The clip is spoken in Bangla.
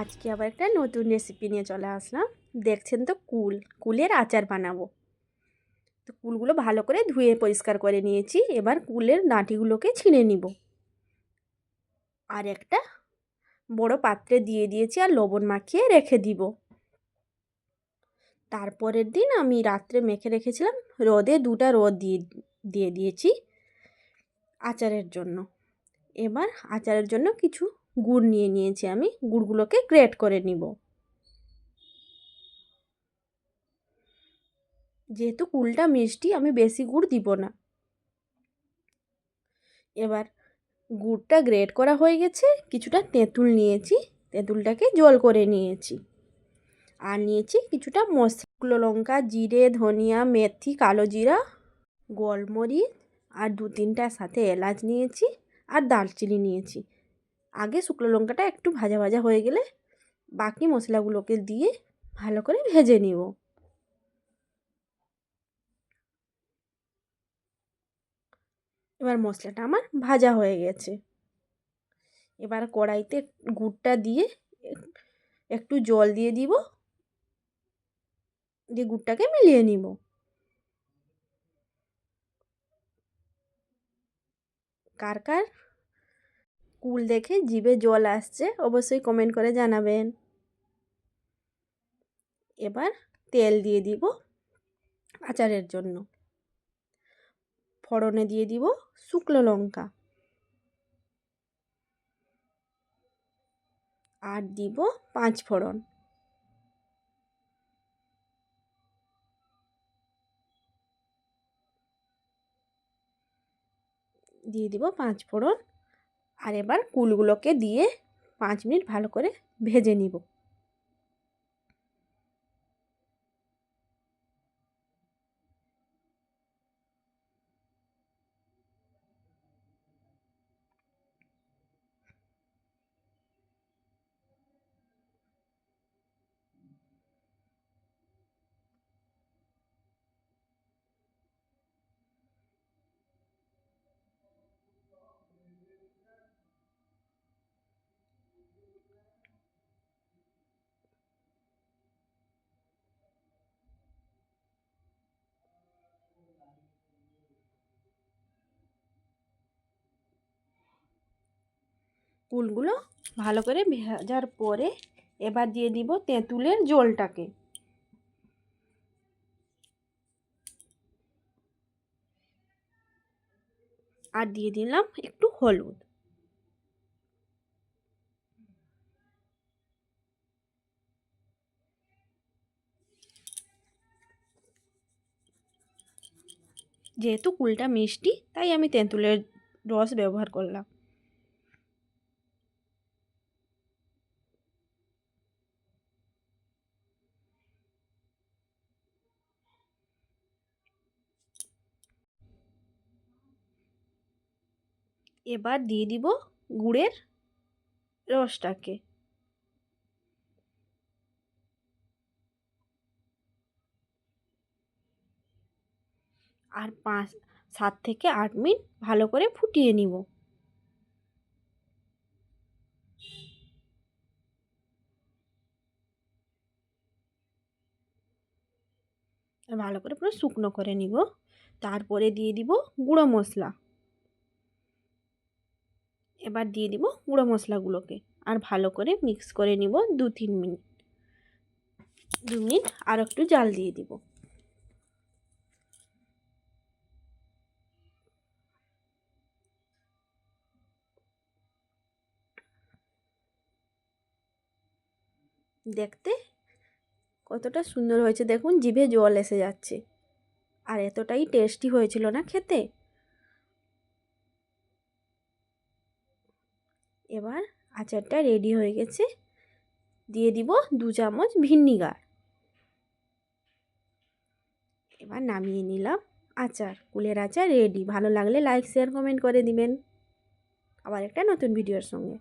আজকে আবার একটা নতুন রেসিপি নিয়ে চলে আসলাম। দেখছেন তো কুল, কুলের আচার বানাবো। তো কুলগুলো ভালো করে ধুয়ে পরিষ্কার করে নিয়েছি, এবার কুলের ডাঁটিগুলোকে ছিঁড়ে নিব। আর একটা বড় পাত্রে দিয়ে দিয়েছি আর লবণ মাখিয়ে রেখে দিব। তারপরের দিন আমি রাত্রে মেখে রেখেছিলাম, রোদে দুটা রোদ দিয়ে দিয়ে দিয়েছি আচারের জন্য। এবার আচারের জন্য কিছু গুড় নিয়ে নিয়েছি আমি, গুড়গুলোকে গ্রেট করে নিব। যেহেতু কুলটা মিষ্টি, আমি বেশি গুড় দিব না। এবার গুড়টা গ্রেট করা হয়ে গেছে, কিছুটা তেঁতুল নিয়েছি, তেঁতুলটাকে জল করে নিয়েছি। আর নিয়েছি কিছুটা মশলা লঙ্কা, জিরে, ধনিয়া, মেথি, কালো জিরা, গোলমরিচ, আর দু তিনটার সাথে এলাচ নিয়েছি, আর দারচিনি নিয়েছি। আগে শুকনো লঙ্কাটা একটু ভাজা ভাজা হয়ে গেলে বাকি মশলাগুলোকে দিয়ে ভালো করে ভেজে নিব। এবার মশলাটা আমার ভাজা হয়ে গেছে। এবার কড়াইতে গুড়টা দিয়ে একটু জল দিয়ে দিব। দিয়ে গুড়টাকে মিলিয়ে নিব। কার কার কুল দেখে জিভে জল আসছে, অবশ্যই কমেন্ট করে জানাবেন। এবার তেল দিয়ে দিব আচারের জন্য। ফড়নে দিয়ে দিব শুকনো লঙ্কা। আর দিব পাঁচ ফোড়ন। দিয়ে দিব পাঁচ ফোড়ন। আর এবার কুলগুলোকে দিয়ে পাঁচ মিনিট ভালো করে ভেজে নিব। কুলগুলো ভালো করে ভেজার পরে এবার দিয়ে দিব তেঁতুলের জলটাকে। আর দিয়ে দিলাম একটু হলুদ। যেহেতু কুলটা মিষ্টি, তাই আমি তেঁতুলের রস ব্যবহার করলাম। এবার দিয়ে দিব গুড়ের রসটাকে। আর পাঁচ, সাত থেকে আট মিনিট ভালো করে ফুটিয়ে নিব। ভালো করে পুরো শুকনো করে নিব। তারপরে দিয়ে দিব গুঁড়ো মশলা। এবার দিয়ে দিব গুঁড়ো মশলাগুলোকে আর ভালো করে মিক্স করে নিব দু তিন মিনিট। দু মিনিট আর একটু জাল দিয়ে দিব। দেখতে কতটা সুন্দর হয়েছে। দেখুন জিভে জল এসে যাচ্ছে। আর এতটাই টেস্টি হয়েছিল না খেতে। এবার আচারটা রেডি হয়ে গেছে। দিয়ে দিব দু চামচ ভিন্নিগার এবার নামিয়ে নিলাম আচার। কুলের আচার রেডি ভালো লাগলে লাইক শেয়ার কমেন্ট করে দিবেন। আবার একটা নতুন ভিডিওর সঙ্গে।